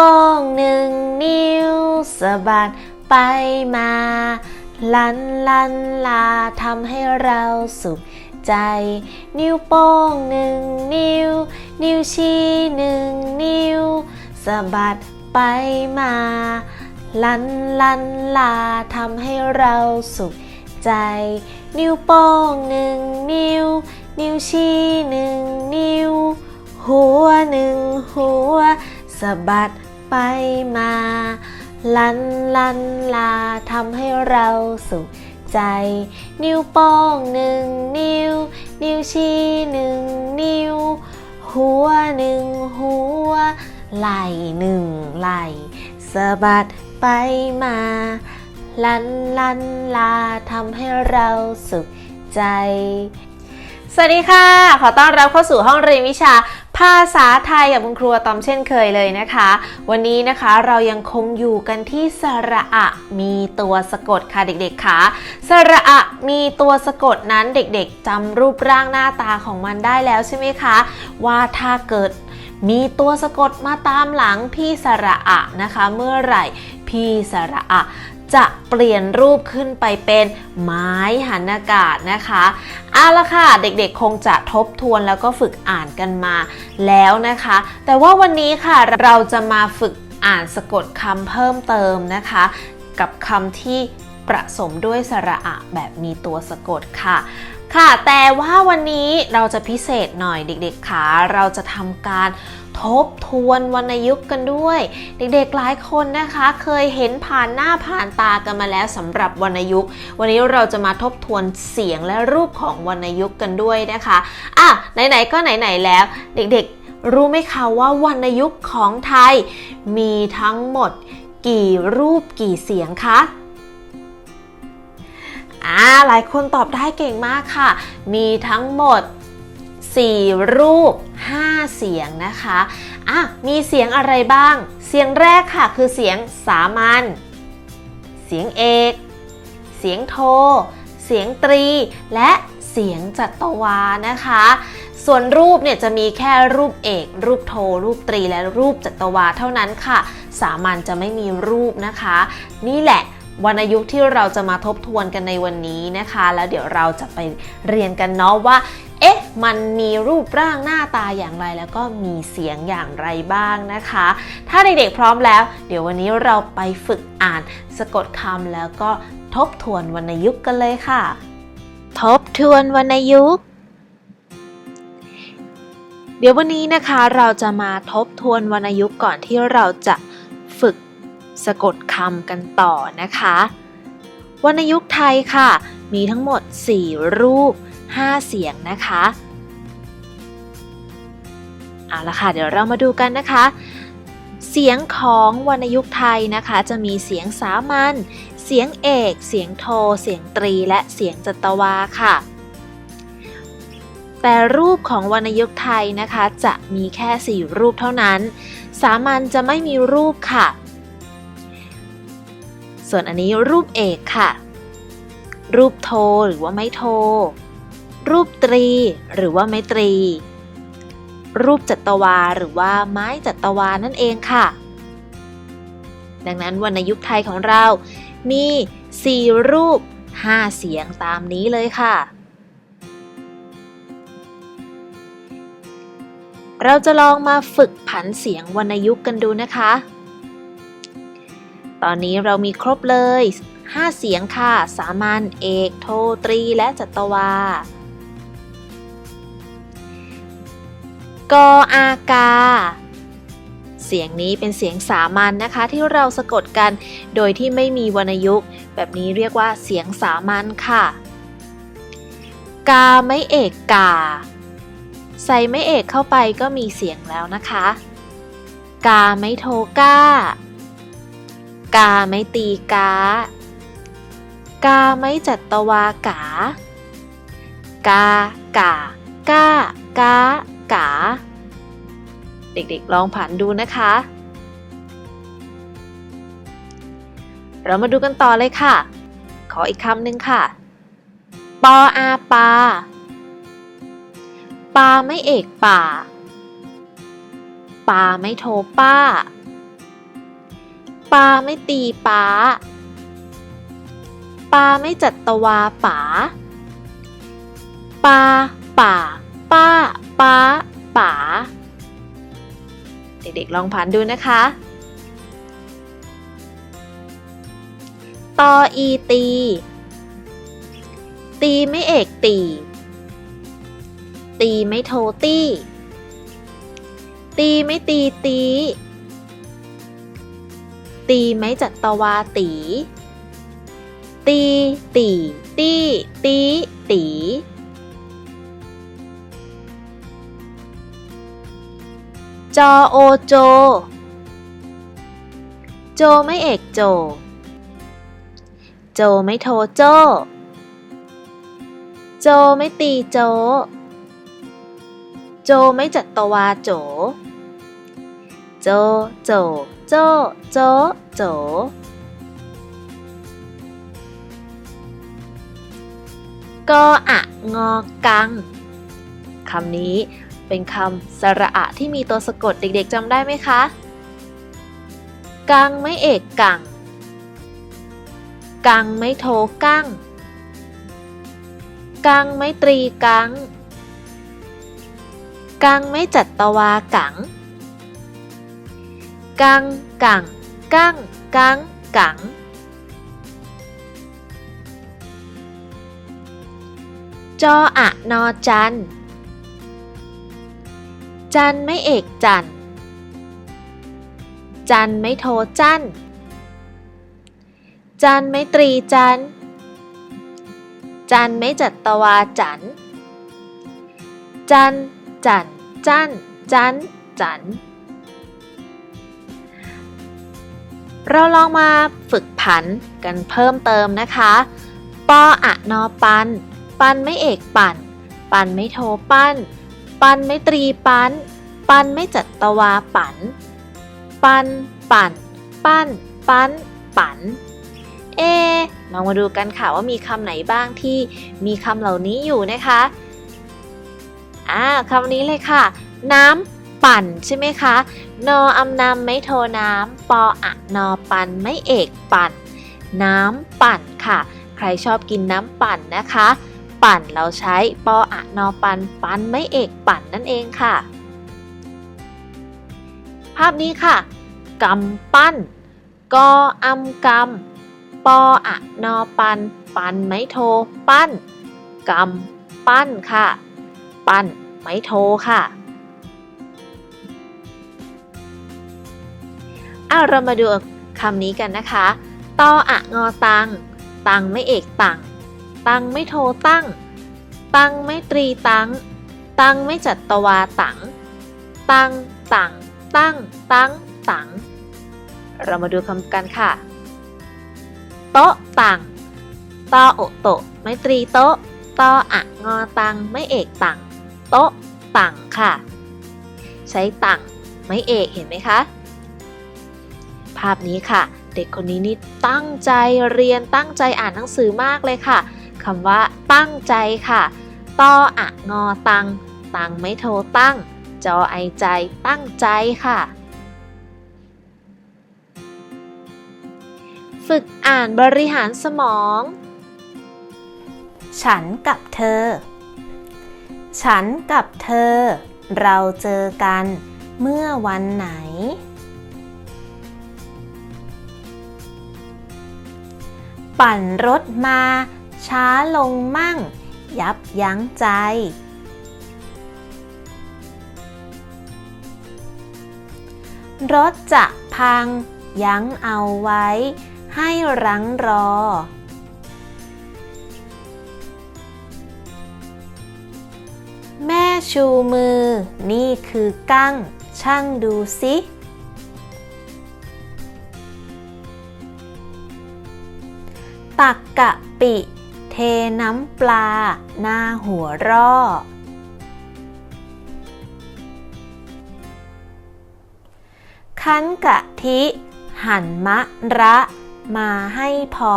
โป้งหนึ่งนิ้วสะบัดไปมาลันลันลาทำให้เราสุขใจ นิ้วโป้งหนึ่งนิ้ว นิ้วชี้หนึ่งนิ้วสะบัดไปมาลันลันลาทำให้เราสุขใจ นิ้วโป้งหนึ่งนิ้ว นิ้วชี้หนึ่งนิ้ว หัวหนึ่งหัวสะบัด ไปมา ลันลันลาทำให้เราสุขใจ นิ้วโป้งหนึ่งนิ้ว นิ้วชี้หนึ่งนิ้ว หัวหนึ่งหัว ไหล่หนึ่งไหล่สะบัดไปมา ลันลันลาทำให้เราสุขใจ สวัสดีค่ะ ขอต้อนรับเข้าสู่ห้องเรียนวิชา ภาษาไทยกับคุณครูตอมเช่นเคยเลยนะคะ วันนี้นะคะเรายังคงอยู่กันที่สระอะมีตัวสะกดค่ะเด็กๆค่ะสระอะมีตัวสะกดนั้นเด็กๆจำรูปร่างหน้าตาของมันได้แล้วใช่ไหมคะ ว่าถ้าเกิดมีตัวสะกดมาตามหลังพี่สระอะนะคะ เมื่อไหร่พี่สระอะ จะเปลี่ยนรูปขึ้นไปเป็นไม้หันอากาศนะคะเอาละค่ะ เด็กๆคงจะทบทวนแล้วก็ฝึกอ่านกันมาแล้วนะคะ แต่ว่าวันนี้ค่ะเราจะมาฝึกอ่านสะกดคำเพิ่มเติมนะคะ กับคำที่ประสมด้วยสระอะแบบมีตัวสะกดค่ะ ค่ะ แต่ว่าวันนี้เราจะพิเศษหน่อยเด็กๆค่ะเราจะทำการ ทบทวนวรรณยุกต์กันด้วย เด็กๆหลายคนนะคะ เคยเห็นผ่านหน้าผ่านตากันมาแล้วสำหรับวรรณยุกต์วันนี้เราจะมาทบทวนเสียงและรูปของวรรณยุกต์กันด้วยนะคะอะไหนๆก็ไหนๆแล้ว เด็กๆ รู้ไหมคะว่าวรรณยุกต์ของไทย มีทั้งหมดกี่รูปกี่เสียงคะอ่าหลายคนตอบได้เก่งมากค่ะ มีทั้งหมด 4 รูป 5 เสียงนะคะอะมีเสียงอะไรบ้าง เสียงแรกค่ะคือเสียงสามัญ เสียงเอก เสียงโท เสียงตรี และเสียงจัตวานะคะ ส่วนรูปเนี่ยจะมีแค่รูปเอก รูปโท รูปตรี และรูปจัตวาเท่านั้นค่ะ สามัญจะไม่มีรูปนะคะ นี่แหละวรรณยุกต์ที่เราจะมาทบทวนกันในวันนี้นะคะ แล้วเดี๋ยวเราจะไปเรียนกันเนาะว่า เอ๊ะ มันมีรูปร่างหน้าตาอย่างไร แล้วก็มีเสียงอย่างไรบ้างนะคะ ถ้าเด็กๆพร้อมแล้ว เดี๋ยววันนี้เราไปฝึกอ่านสะกดคำแล้วก็ทบทวนวรรณยุกต์กันเลยค่ะ ทบทวนวรรณยุกต์เดี๋ยววันนี้นะคะเราจะมาทบทวนวรรณยุกต์ก่อนที่เราจะฝึกสะกดคำกันต่อนะคะ วรรณยุกต์ไทยค่ะ มีทั้งหมด 4 รูป 5 เสียงนะคะเอาละค่ะเดี๋ยวเรามาดูกันนะคะ เสียงของวรรณยุกต์ไทยนะคะ จะมีเสียงสามัญเสียงเอก เสียงโท เสียงตรี และเสียงจัตวาค่ะ แต่รูปของวรรณยุกต์ไทยนะคะ จะมีแค่ 4 รูปเท่านั้น สามัญจะไม่มีรูปค่ะ ส่วนอันนี้รูปเอกค่ะ รูปโทหรือว่าไม่โท รูปตรี หรือว่าไมตรี รูปจัตวาหรือว่าไม้จัตวานั่นเองค่ะ ดังนั้นวรรณยุกต์ไทยของเรา มี 4 รูป 5 เสียงตามนี้เลยค่ะ เราจะลองมาฝึกผันเสียงวรรณยุกต์กันดูนะคะ ตอนนี้เรามีครบเลย5 เสียงค่ะ สามัญ เอก โท ตรี และจัตวา กออากา เสียงนี้เป็นเสียงสามัญนนะคะ ที่เราสะกดกันโดยที่ไม่มีวรรณยุกต์ แบบนี้เรียกว่าเสียงสามัญค่ะ กาไม่เอกกา ใส่ไม่เอกเข้าไปก็มีเสียงแล้วนะคะ กาไม่โทก้า กาไม่ตีกากาไม่จัตวากากากากากากา กา เด็กๆลองผ่านดูนะคะ เรามาดูกันต่อเลยค่ะ ขออีกคำหนึ่งค่ะ ปออาปา ปาไม่เอกป่า ปาไม่โทป้า ปาไม่ตีป้า ปาไม่จัดตวาป๋า ปาป่าปา ป้าป้าป๋า เด็กๆลองผ่านดูนะคะ ตออีตี ตีไม่เอกตี ตีไม่โทตี้ ตีไม่ตีตี ตีไม่จัดตวาตี ตีตีตีตีตี จอโอโจ โจไม่เอกโจ โจไม่โทโจ โจไม่ตีโจ โจไม่จัดตวาโจ โจโจโจโจโจกออะงอกังคำนี้ เป็นคำสระอะที่มีตัวสะกดเด็กๆจำได้ไหมคะ กังไม่เอกกัง กังไม่โทกัง กังไม่ตรีกัง กังไม่จัดตวากัง กังกัง กัง กัง กังจออะนอจัน จันไม่เอกจัน จันไม่โทจัน จันไม่ตรีจัน จันไม่จัตวาจัน จัน จัน จัน จัน จัน เราลองมาฝึกผันกันเพิ่มเติมนะคะ ปออะนอปัน ปันไม่เอกปันปันไม่โทปั้นปัน ปันไม่ตรีปัน ปันไม่จัตวาปัน ปัน ปั่น ปั้น ปัน ปันเอลองมาดูกันค่ะว่ามีคำไหนบ้างที่มีคำเหล่านี้อยู่นะคะ อ่าคำนี้เลยค่ะ น้ำปั่นใช่ไหมคะ นออำนำไม่โทน้ำ ปออะนอปันไม่เอกปั่น น้ำปั่นค่ะ ใครชอบกินน้ำปั่นนะคะ ปั่นเราใช้ปออะนอปันปันไม่เอกปั่นนั่นเองค่ะ ภาพนี้ค่ะกำปั้นกออำกำปออะนอปัน ปันไม่โท ปั้นกำปั้นค่ะ ปั้นไม่โทค่ะเอาเรามาดูคำนี้กันนะคะตออะงอตัง ตังไม่เอกตัง ตังไม่โทตั้ง ตังไม่ตรีตัง ตังไม่จัตวาตัง ตังตังตั้ง ตังตัง เรามาดูคำกันค่ะ โต๊ะตังตอโอโตะไม่ตรีโต๊ะตออะงอตังไม่เอกตัง โต๊ะตังค่ะ ใช้ตังไม่เอกเห็นไหมคะ ภาพนี้ค่ะ เด็กคนนี้นี่ตั้งใจเรียนตั้งใจอ่านหนังสือมากเลยค่ะ คำว่าตั้งใจค่ะตออะงอตัง ตังไม่โทตั้ง จอไอใจตั้งใจค่ะ ฝึกอ่านบริหารสมอง ฉันกับเธอ ฉันกับเธอ เราเจอกันเมื่อวันไหน ปั่นรถมา ช้าลงมั่ง ยับยั้งใจ รถจะพัง ยั้งเอาไว้ ให้รังรอ แม่ชูมือ นี่คือกั้ง ช่างดูสิตักกะปิ น้ำปลา หน้าหัวร่อ คั้นกะทิ หั่นมะระ มาให้พอ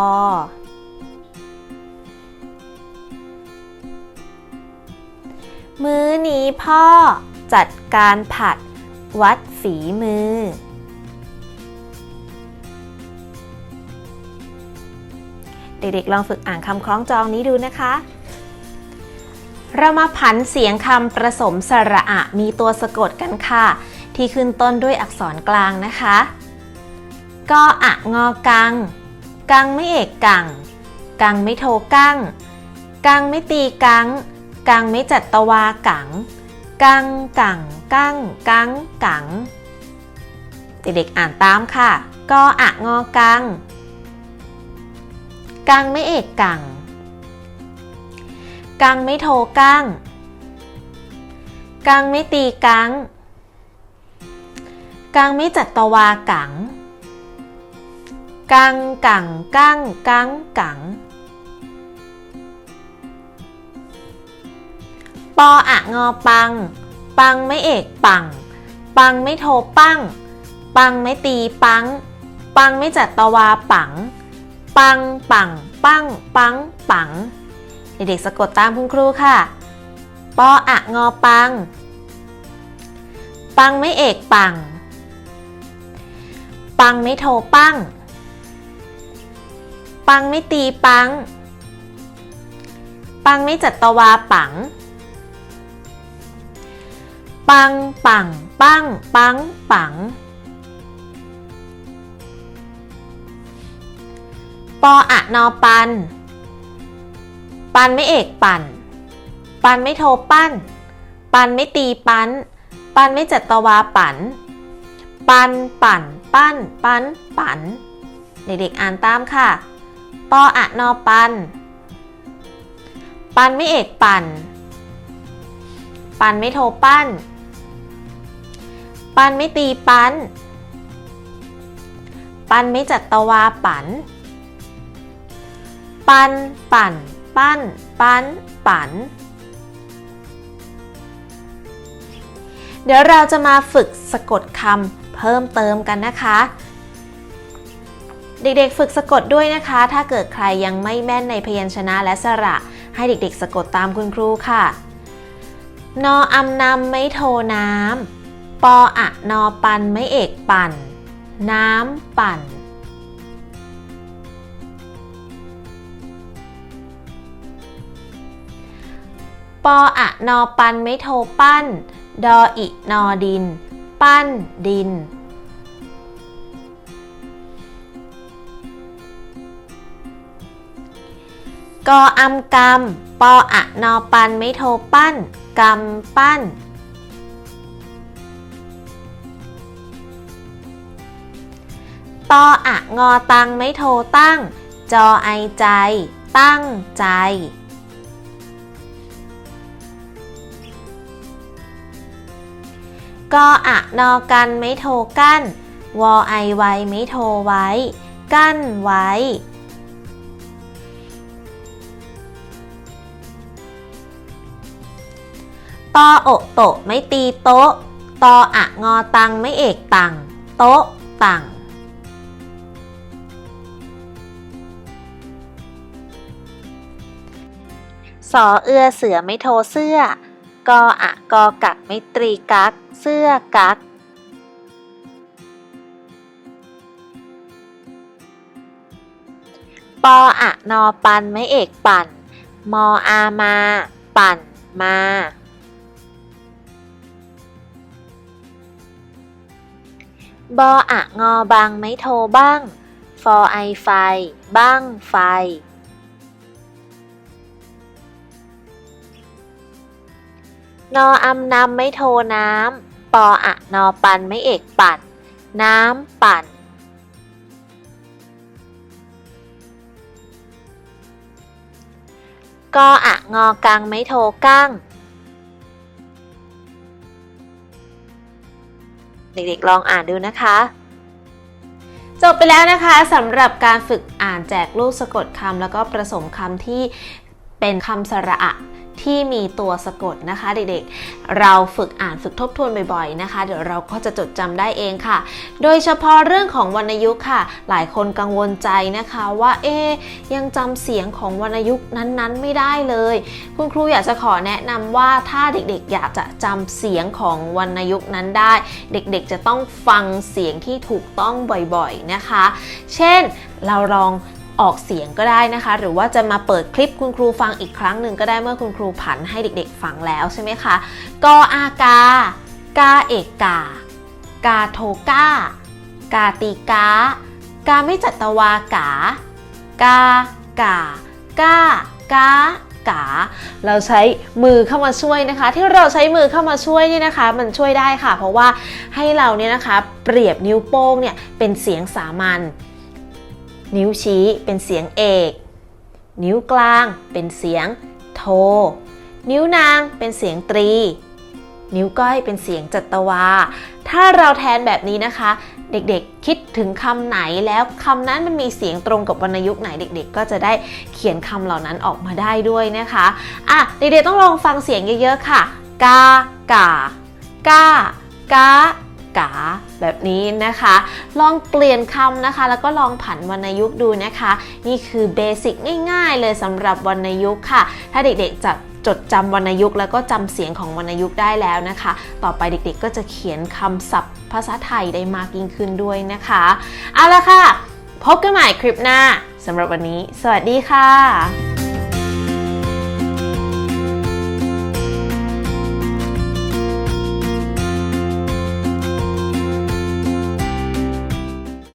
มื้อนี้พ่อจัดการผัดวัดฝีมือ เด็กๆลองฝึกอ่านคำคล้องจองนี้ดูนะคะ เรามาผันเสียงคำประสมสระอะมีตัวสะกดกันค่ะ ที่ขึ้นต้นด้วยอักษรกลางนะคะกออะงอกัง กังไม่เอกกัง กังไม่โทกัง กังไม่ตีกัง กังไม่จัดตวากัง กังกังกังกังกัง เด็กๆอ่านตามค่ะกออะงอกัง กังไม่เอกกัง กังไม่โทกัง กังไม่ตีกัง กังไม่จัดตวากัง กังกังกังกังกังปออะงอปัง ปังไม่เอกปัง ปังไม่โทปัง ปังไม่ตีปัง ปังไม่จัดตวาปังปัง ปัง ปัง ปัง ปัง เด็กๆสะกดตามคุณครูค่ะ ปออะงอปัง ปังไม่เอกปัง ปังไม่โทปัง ปังไม่ตีปัง ปังไม่จัดตวาปัง ปัง ปัง ปัง ปัง ปังป ปออะนอปัน ปันไม่เอกปันปันไม่โทปั้น ปันไม่ตีปันปันไม่จัดตวาปันปันปั่น ปั้น ปันปันเด็กๆอ่านตามค่ะ ปออะนอปัน ปันไม่เอกปันปันไม่โทปั้น ปันไม่ตีปันปันไม่จัดตวาปันปัน ปั่น ปั้น ปั้น ปั่น เดี๋ยวเราจะมาฝึกสะกดคำเพิ่มเติมกันนะคะ เด็กๆฝึกสะกดด้วยนะคะ ถ้าเกิดใครยังไม่แม่นในพยัญชนะและสระ ให้เด็กๆ สะกดตามคุณครูค่ะ นออำนำไม่โทน้ำปออะนอปันไม่เอกปั่น น้ำปั่น ปออะนอปันไม่โทปั้น ดออินอดิน ปั้นดิน กออำกำปออะนอปันไม่โทปั้นกำปั้นตออะงอตังไม่โทตั้ง จอไอใจ ตั้งใจ กออะนอกันไม่โทกั้น วอไอไวไม่โทไว้ กั้นไว้ ตอโอโตะไม่ตีโต๊ะ ตออะงอตังไม่เอกตัง โต๊ะตังสอเอือเสือไม่โทเสื้อ กออะกอกักไมตรีกัก เสื้อกัก ปออะนอปันไม่เอกปั่น มออามา ปั่น มา บออะงอบางไม่โทบ้าง ฟอไอไฟ บ้างไฟ นออำนำไม่โทน้ำ ปออะนอปันไม่เอกปั่น น้ำปั่น กออะงอกังไม่โทกั้ง เด็กๆลองอ่านดูนะคะจบไปแล้วนะคะสำหรับการฝึกอ่านแจกรูปสะกดคำแล้วก็ประสมคำที่เป็นคำสระอะ ที่มีตัวสะกดนะคะ เด็กๆ เราฝึกอ่านฝึกทบทวนบ่อยๆนะคะ เดี๋ยวเราก็จะจดจำได้เองค่ะ โดยเฉพาะเรื่องของวรรณยุกต์ค่ะ หลายคนกังวลใจนะคะว่าเอ๊ยยังจำเสียงของวรรณยุกต์นั้นๆ ไม่ได้เลย คุณครูอยากจะขอแนะนำว่าถ้าเด็กๆ อยากจะจำเสียงของวรรณยุกต์นั้นได้ เด็กๆ จะต้องฟังเสียงที่ถูกต้องบ่อยๆนะคะ เช่นเราลอง ออกเสียงก็ได้นะคะ หรือว่าจะมาเปิดคลิปคุณครูฟังอีกครั้งหนึ่งก็ได้เมื่อคุณครูผันให้เด็กๆฟังแล้วใช่ไหมคะกออากากาเอกกากาโทกากาตีกากาไม่จัตวากากากากากากาเราใช้มือเข้ามาช่วยนะคะ ที่เราใช้มือเข้ามาช่วยนี่นะคะ มันช่วยได้ค่ะ เพราะว่าให้เราเนี่ยนะคะ เปรียบนิ้วโป้งเนี่ยเป็นเสียงสามัญ นิ้วชี้เป็นเสียงเอก นิ้วกลางเป็นเสียงโท นิ้วนางเป็นเสียงตรี นิ้วก้อยเป็นเสียงจัตวา ถ้าเราแทนแบบนี้นะคะ เด็กๆคิดถึงคำไหนแล้วคำนั้นมันมีเสียงตรงกับวรรณยุกต์ไหนเด็ก ๆ ก็จะได้เขียนคำเหล่านั้นออกมาได้ด้วยนะคะอะเด็กๆต้องลองฟังเสียงเยอะๆค่ะ กากากากา กาแบบนี้นะคะ ลองเปลี่ยนคำนะคะ แล้วก็ลองผันวรรณยุกต์ดูนะคะ นี่คือเบสิกง่ายๆ เลยสำหรับวรรณยุกต์ค่ะ ถ้าเด็กๆจะจดจำวรรณยุกต์แล้วก็จำเสียงของวรรณยุกต์ได้แล้วนะคะ ต่อไปเด็กๆ ก็จะเขียนคำศัพท์ภาษาไทยได้มากยิ่งขึ้นด้วยนะคะ เอาละค่ะ พบกันใหม่คลิปหน้าสำหรับวันนี้ สวัสดีค่ะ